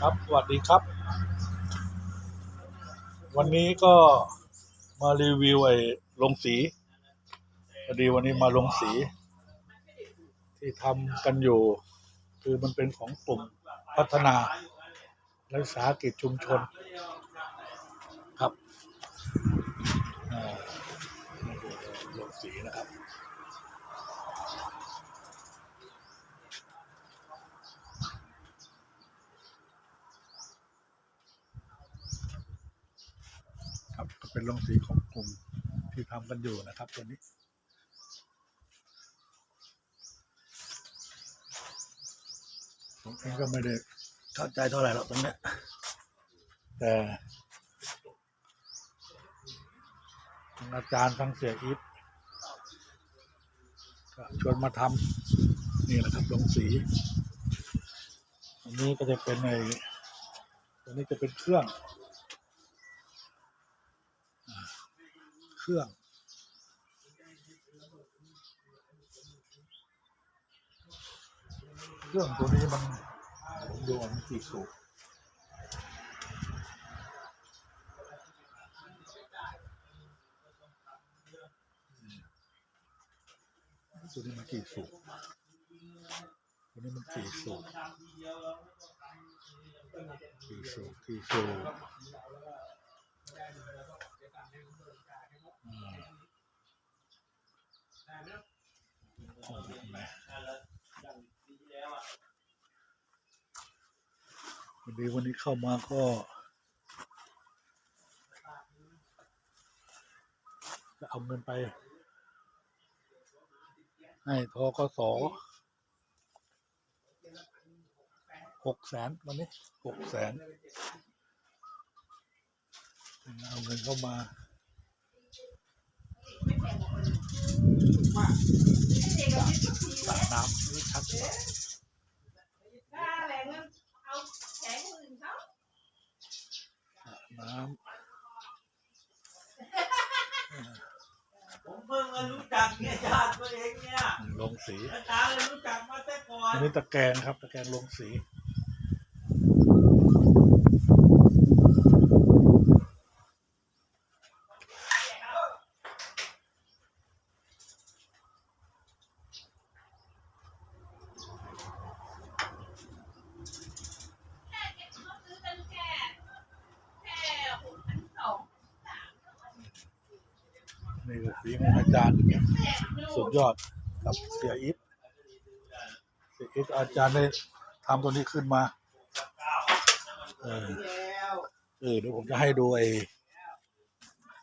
ครับสวัสดีครับ วันนี้ก็มารีวิวไอ้ลงสีพอดีวันนี้มาลงสี ที่ทำกันอยู่ คือมันเป็นของกลุ่มพัฒนาและวิสาหกิจชุมชน ครับอ่านี่ดูลงสีนะครับ ครับก็ เป็นโรงสีของกลุ่มที่ทำกันอยู่นะครับตัวนี้ผมเองก็ไม่ได้เข้าใจเท่าไหร่หรอกตรงเนี้ยแต่ทางอาจารย์ทั้งเสียอีทก็ชวนมาทำนี่แหละครับลงสีอันนี้ก็จะเป็นในตัวนี้จะเป็นเครื่อง เค รื่อง เครื่องตัวนี้มันผมดูมันกี่สูบตัวนี้มันกี่สูบตัวนี้มันกี่สูบกี่สูบกี่สูบอ่าโอ้โหเห็นไหม วันนี้วันนี้เข้ามาก็จะเอาเงินไป ให้ทกสหกแสนวันนี้หกแสนเอาเงินเข้ามา นี่ชัดเลยถ้าแรงมันเอาแขนคนอื่นเขาสระน้ผมเพิ่งมารู้จักเนี่ยญาติตัวเองเนี่ยำลงสีอาจารย์เลยรู้จักมาแต่ก่อนอันนี้ตะแกรงครับ ตะแกรงลงสี เขาซื้อกันแค่แค่หกพันสอง นี่คือฝีมืออาจารย์สุดยอดกับเสียอิทเสียอิทอาจารย์ได้ทำตัวนี้ขึ้นมา เออเออเดี๋ยวผมจะให้ดูไอ้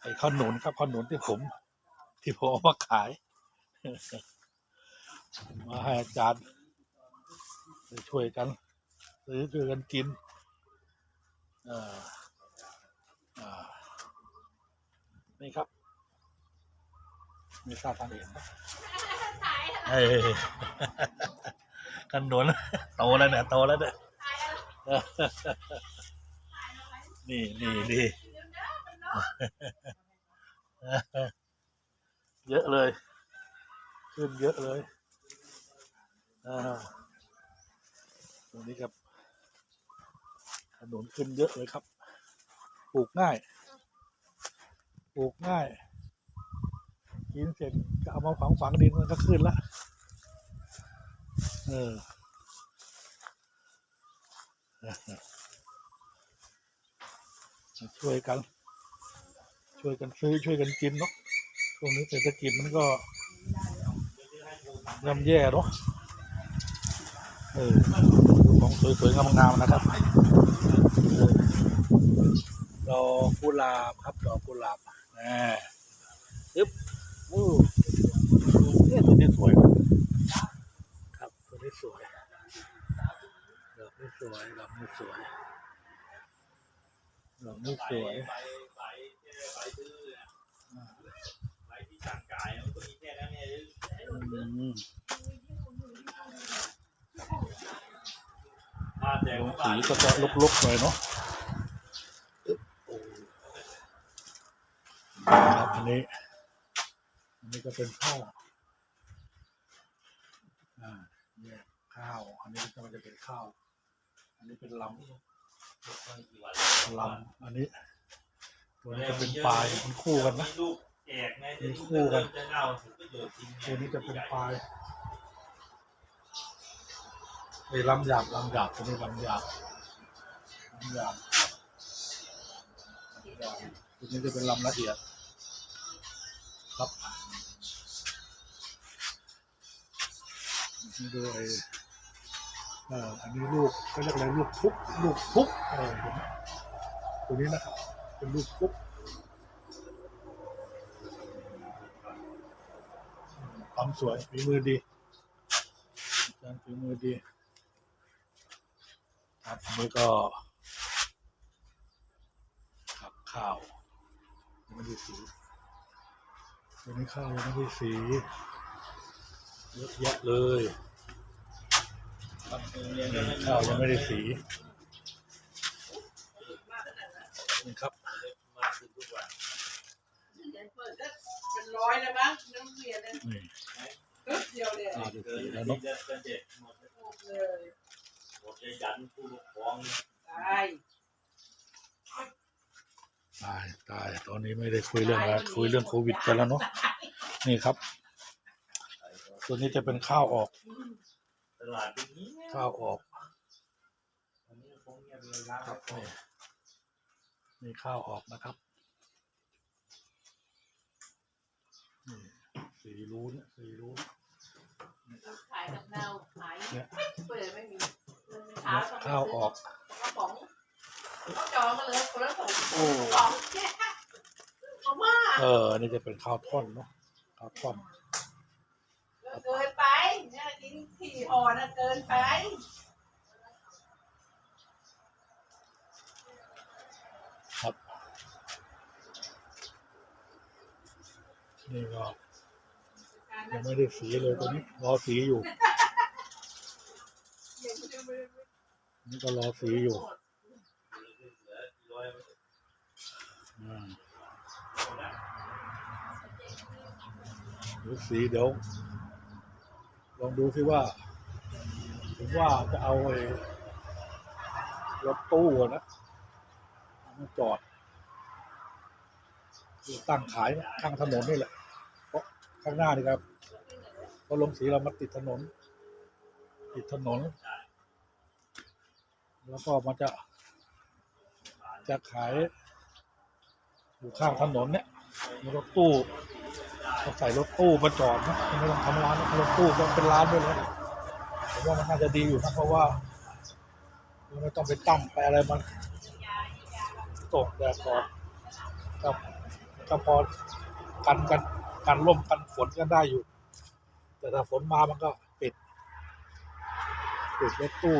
ไอ้ขนุนครับข้อหนุนที่ผม ที่ผมเอามาขาย มาให้อาจารย์ช่วยกันซื้อช่วยกันกินอ่าอ่านี่ครับ ม่ทราบทางเห็นปะถ่ายเอ้ยขนุนโตแล้วเนี่ยโตแล้วเนี่ยถ่ายอะไรนี่นี่นี่เดี๋ยวนะมันเนาะเยอะเลย ขึ้นเยอะเลยอ่าตรงนี้ครับถนนขึ้นเยอะเลยครับ ปลูกง่าย ปลูกง่าย กินเสร็จก็เอามาฝังฝังดินมันก็ขึ้นละเออช่วยกัน ช่วยกันซื้อช่วยกันกินเนาะช่วงนี้เศรษฐกิจมันก็ย่ำแย่เนาะเออของสวยๆงามๆนะครับดอกกุหลาบครับดอกกุหลาบแหมอึ๊บ อู้เนี่ยตัวนี้สวย ครับตัวนี้สวยดอกนี้สวยดอกนี้สวยดอกนี้สวยใบใบใบซื้อเนี่ยใบที่สั่งจ่ายมันก็มีแค่นั้นเนี่ยอืมมาแต่ลงเมื่อสีวานก็จะลุกๆหน่อยเนาะอึ๊บโอ้ครับอันนี้อั นนี้ก็เป็นข้าวอ่าเนี่ยข้าว อันนี้ก็มันจะเป็นข้าว อันนี้เป็นลำลำอันนี้ ตัวนี้จะเป็นปลายมันคู่กันนะมีคู่กันตัวนี้จะเป็นปลายไอ้ลำหยาบลำหยาบตัวนี้ลำหยาบลำหยาบตัวนี้จะเป็นลำละเอียดครับ นี่ดูไอ้เอ่ออันนี้ลูกก็เรียกอะไรลูกพุกลูกพุกเออตัวนี้นะครับ เป็นลูกพุกความสวยฝีมือดีอารฝีมือดีครับอันนี้ก็ครับข้าวไม่ได้สีตัวนี้ข้าวยังไม่ได้สี เยอะแยะเลยข้าวยังไม่ได้สีนี่ครับมากขึ้นทุกวันเป็นร้อยแล้วมั้งน้ำเรียนเนี่ยนี่ปึ๊บเดียวเนี่ยข้าวจะเกิสีนแล้วเนาะจะเด็ดหมดเลยหมดจะยันผู้ปกครองตายตายตายตอนนี้ไม่ได้คุยเรื่องอะไรคุยเรื่องโควิดกันแล้วเนาะนี่ครับ ตัวนี้จะเป็นข้าวออกตลาดเป็นนี้ข้าวออกอันนี้คงเงียบเลยนะครับนี่นี่ข้าวออกนะครับนี่สีรู้เนี่ยสีรู้ขายกับเน่าขายเนี่ยเปิดไม่มีเนี่ยข้าวออกกระป๋องเขาจองมาเลยคนละสองโอ้สองแค่เพราะว่าเอออันนี้จะเป็นข้าวท่อนเนาะข้าวท่อน เกินไปเนี่ยกินสี่ห่อนะเกินไปครับนี่ก็ยังไม่ได้สีเลยตัวนี้รอสีอยู่นี่ก็รอสีอยู่อือสีเดี๋ยว ลองดูสิว่า ผมว่าจะเอาไอ้รถตู้นะมาจอดตั้งขายข้างถนนนี่แหละ เพราะข้างหน้านี่ครับเพราะลงสีเรามาติดถนน ติดถนน แล้วก็มันจะจะขายอยู่ข้างถนนเนี่ยรถตู้ เขาใส่รถตู้มาจอดนะไม่ต้องทำร้านรถตู้ก็เป็นร้านด้วยเลยผมว่ามันน่าจะดีอยู่นะเพราะว่าเราไม่ต้องไปตั้งไปอะไรมันตกแดดก่อนก็ก็พอกันกันกันล่มกันฝนกันได้อยู่ แต่ถ้าฝนมามันก็ปิดปิดรถตู้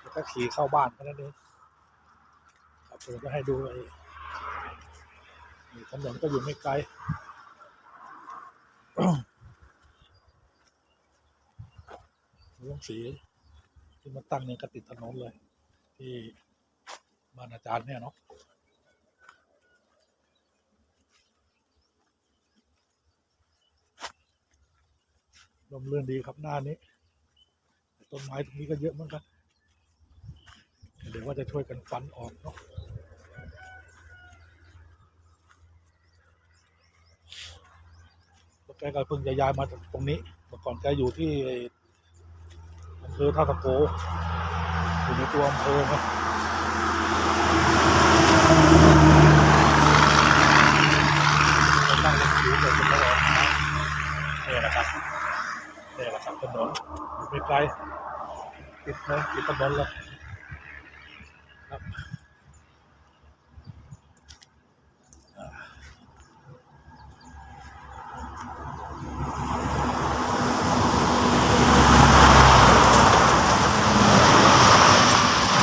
แล้วก็ขี่เข้าบ้านแค่นั้นเองครับผมจะให้ดูไอ้ถนนก็อยู่ไม่ไกล ลุงสีที่มาตั้งเนี่ยก็ติดถนนเลย ที่บ้านอาจารย์เนี่ยเนาะลมเรื่อนดีครับหน้านี้ต้นไม้ตรงนี้ก็เยอะเหมือนกันเดี๋ยวว่าจะช่วยกันฟันออกเนาะแกก็เพิ่งจะย้ายมาตรงนี้เมื่อก่อนแกอยู่ที่ คือำเภอท่าตะโกอยู่ในตัวอำเภอครับตั้งเป็นผิวเลยเป็นระดับนี่แหละครับนี่แหละครับถนนอยู่ไม่ไกลติดเลยติดถนนเลยครับ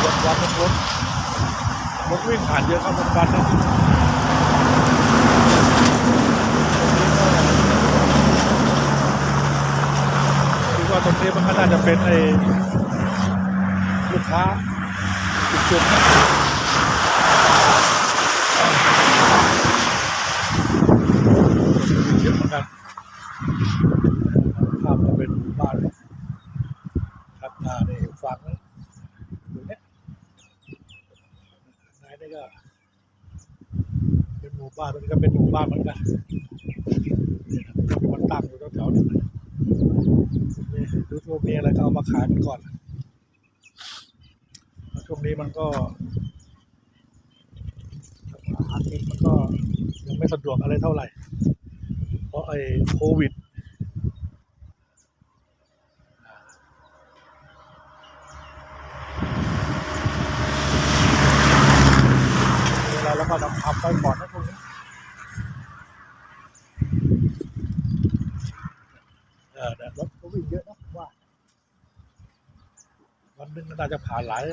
วันวันหนึ่งรถรถวิ่งผ่าน เยอะครับวันวันนะคิดว่าตรงนี้มันก็น่าจะเป็นไอ้ลูกค้าจุดๆนะเยอะเหมือนกันภาพก็เป็นบ้านเลยครับอ่านี่ฟังนะตรงเนี้ย ก็ เป็นหมู่ บ้านตรงนี้ก็เป็นหมู่บ้านเหมือนกันมันตั้งอยู่แถวๆนี้ดูตัวมีอะไรก็เอามาขายมันก่อนช่วงนี้มันก็อาหารกินมันก็ยังไม่สะดวกอะไรเท่าไหร่ เพราะไอ้โควิดเวลาแล้วก็ทำทำไปก่อนนะพวกนี้เออเนี่ยรถก็วิ่งเยอะนะผมว่า วั น่าจะผ่านหลาย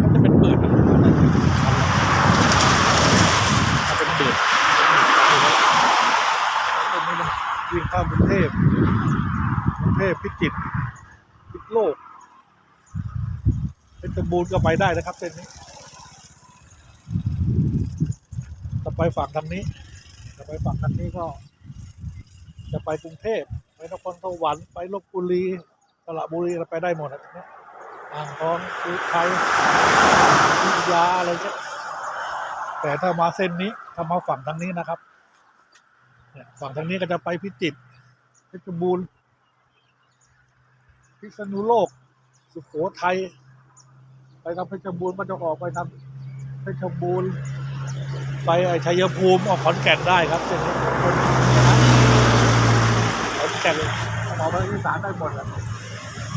น่าจะเป็นปืนนะผมว่าน่าจะเป็นพันเป็นมื่นเป็นหมื่นพันเลยนะแล้วพวกนี้มันวิ่งข้ามกรุงเทพกรุงเทพพิจิตรพิษณุโลกเพชรบูรณ์ก็ไปได้นะครับเส้นนี้จะไปฝั่งทางนี้จะไปฝั่งทางนี้ก็ จะไปกรุงเทพไปนครสวรรค์ไปลบบุรี ระบุรีเราไปได้หมดนะตรงเนี้ยอ่างทองอุทัยอยุธยาอะไรเงี้ยแต่ถ้ามาเส้นนี้ถ้ามาฝั่งทางนี้นะครับเนี่ยฝั่งทางนี้ก็จะไปพิจิตรเพชรบูรณ์พิษณุโลก สุโขทัยไปทางเพชรบูรณ์ก็จะออกไปทางเพชรบูรณ์ไปไอ้ชัยภูมิออกขอนแก่นได้ครับเส้นนี้ขอนแก่นออกไปอีสานได้หมดแล้ว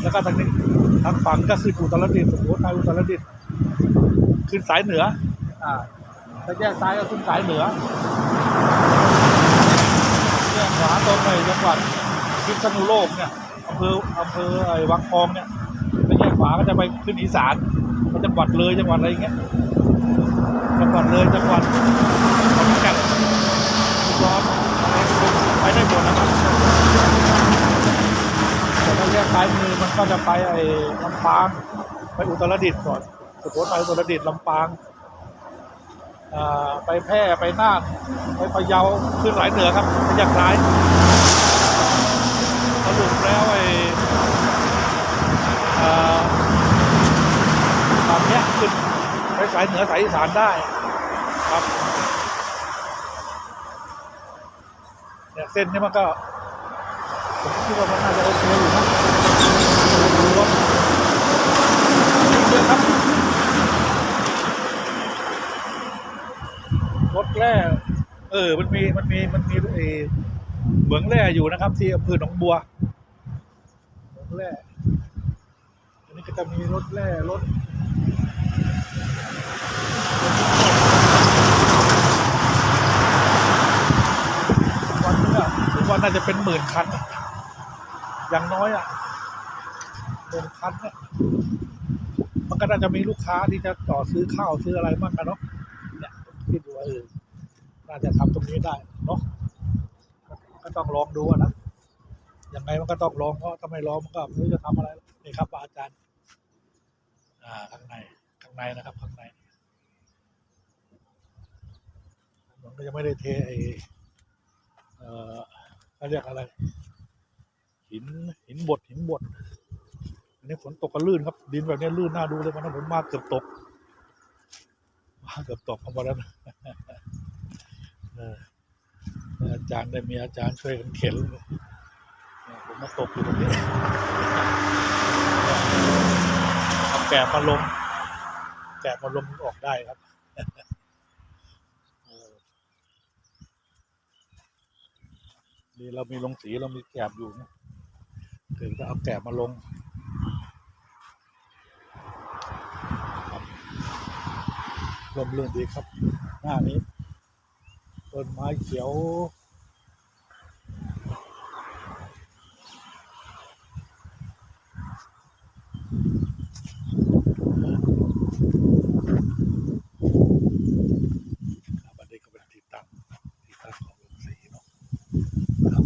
แล้วก็ทางนี้ทางฝั่งก็คืออุตรดิตถ์สุโขทัยอุตรดิตถ์ขึ้นสายเหนือ อ่าถ้าแยกซ้ายก็ขึ้นสายเหนือแยกขวาตรงไปจังหวัดพิษณุโลกเนี่ยอำเภออำเภอไอ้วังทองเนี่ยถ้าแยกขวาก็จะไปขึ้นอีสานไปจังหวัดเลยจังหวัดอะไรอย่างเงี้ยจังหวัดเลยจังหวัดขอนแก่นอุดรไปได้หมดนะครับ แยกซ้ายมือมันก็จะไปไอ้ลำปาง ไปอุตรดิตถ์ก่อนสุโขทัยอุตรดิตถ์ลำปางไปแพร่ไปน่านไปพะเยาขึ้นสายเหนือครับไปแยกซ้ายสรุปแล้วไอ้อ่าตอนเนี้ยขึ้นไปสายเหนือสายอีสานได้ครับเนี่ยเส้นนี้มันก็ผมคิดว่ามันน่าจะโอเคอยู่นะดูรถเยอะ ครับรถแร่เออ มันมีมันมีมันมีเอเหมืองแร่อยู่นะครับ ที่อำเภอหนองบัวเหมืองแร่อันนี้ก็จะมีรถแร่รถวันนึงอะผมว่าน่าจะเป็นหมื่นคันอย่างน้อยอะหมื่นคันเนี่ย มันก็น่าจะมีลูกค้าที่จะต่อซื้อข้าวซื้ออะไรบ้างกันเนาะเนี่ยคิดดูว่าเออน่าจะทำตรงนี้ได้เนาะก็ต้องลองดูนะยังไงมันก็ต้องลองเพราะถ้าไม่ลองมันก็ไม่รู้จะทำอะไรนี่ครับอาจารย์ อ่าข้างในข้างในนะครับข้างในมันก็ยังไม่ได้เทไอเอ่อเขาเรียกอะไร หินหินบดหินบด นนี้ฝนตกก็ลื่นครับ ดินแบบนี้ลื่นน่าดูเลยวันนั้นผมมาเกือบตกมาเกือบตกครับวันนั้นอาจารย์ได้มีอาจารย์ช่วยกันเข็นเนี่ยผมมาตกอยู่ตรงนี้เอาแกะมาลงแกะมาลงออกได้ครับนี่เรามีลงสีเรามีแกบอยู่นะถึงจะเอาแกบมาลงครับ ร่มรื่นดีครับ หน้านี้ต้นไม้เขียวบันนี้ก็เป็นที่ตั้งที่ตั้งของลงสีเนาะครับ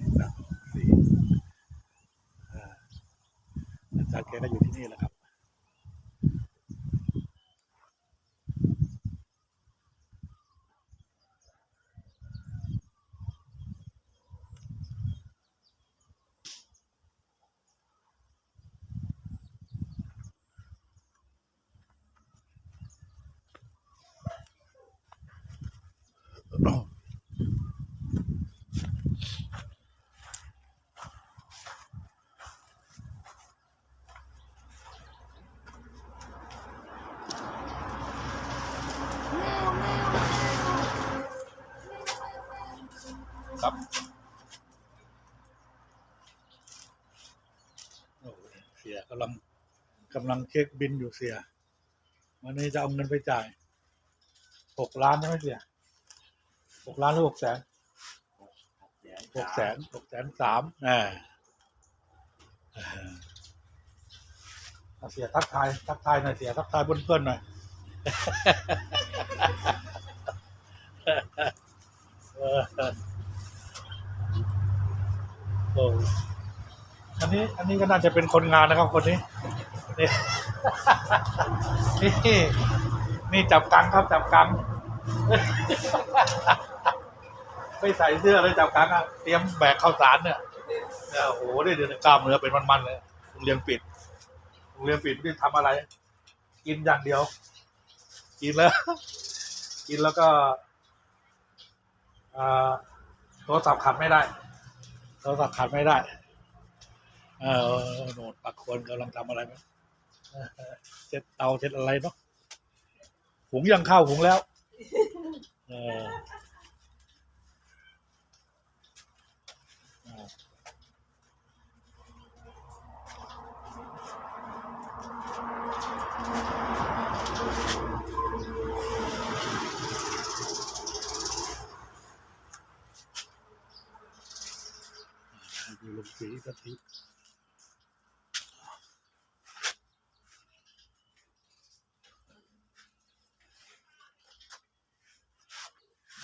ที่ตั้งของสีอ่าอาจารย์แกก็อยู่ที่นี่แหละครับ ครับโอ้เสียกำลังกำลังเช็คบินอยู่เสีย วันนี้จะเอาเงินไปจ่ายหกล้านใช่ไหมเสียหกล้านหรือหกแสนหกแสนหกแสนสามอ่าเอาเสียทักทายทักทายหน่อยเสียทักทายเพื่อนๆหน่อยเออ อ้อันนี้อันนี้ก็น่าจะเป็นคนงานนะครับคนนี้ นี่นี่นี่จับกังครับจับกังไม่ใส่เสื้อเลยจับกังอะเตรียมแบกข้าวสารเนี่ยโอ้โหได้เดือนกล้ามเนื้อเป็นมันๆเลยโรงเรียนปิดโรงเรียนปิดไม่ได้ทำอะไร กินอย่างเดียว กินแล้ว กินแล้วก็โทรศัพท์ขัดไม่ได้ โทรศัพท์ขาดไม่ได้ เออโหนดปักควนกำลังทำอะไรไหมเออเช็ดเตาเช็ดอะไรเนาะหุงยังข้าวหุงแล้ว เออ สีสักที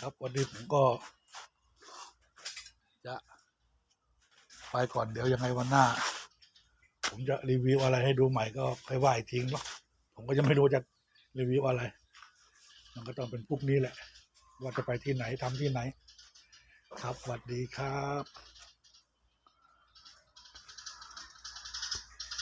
ครับวันนี้ผมก็ จะ ไปก่อนเดี๋ยวยังไงวันหน้า ผมจะรีวิวอะไรให้ดูใหม่ก็ค่อยว่าอีกทีเนาะผมก็ยังไม่รู้จะรีวิวอะไร มันก็ต้องเป็นพวกนี้แหละ ว่าจะไปที่ไหนทำที่ไหน ครับสวัสดีครับ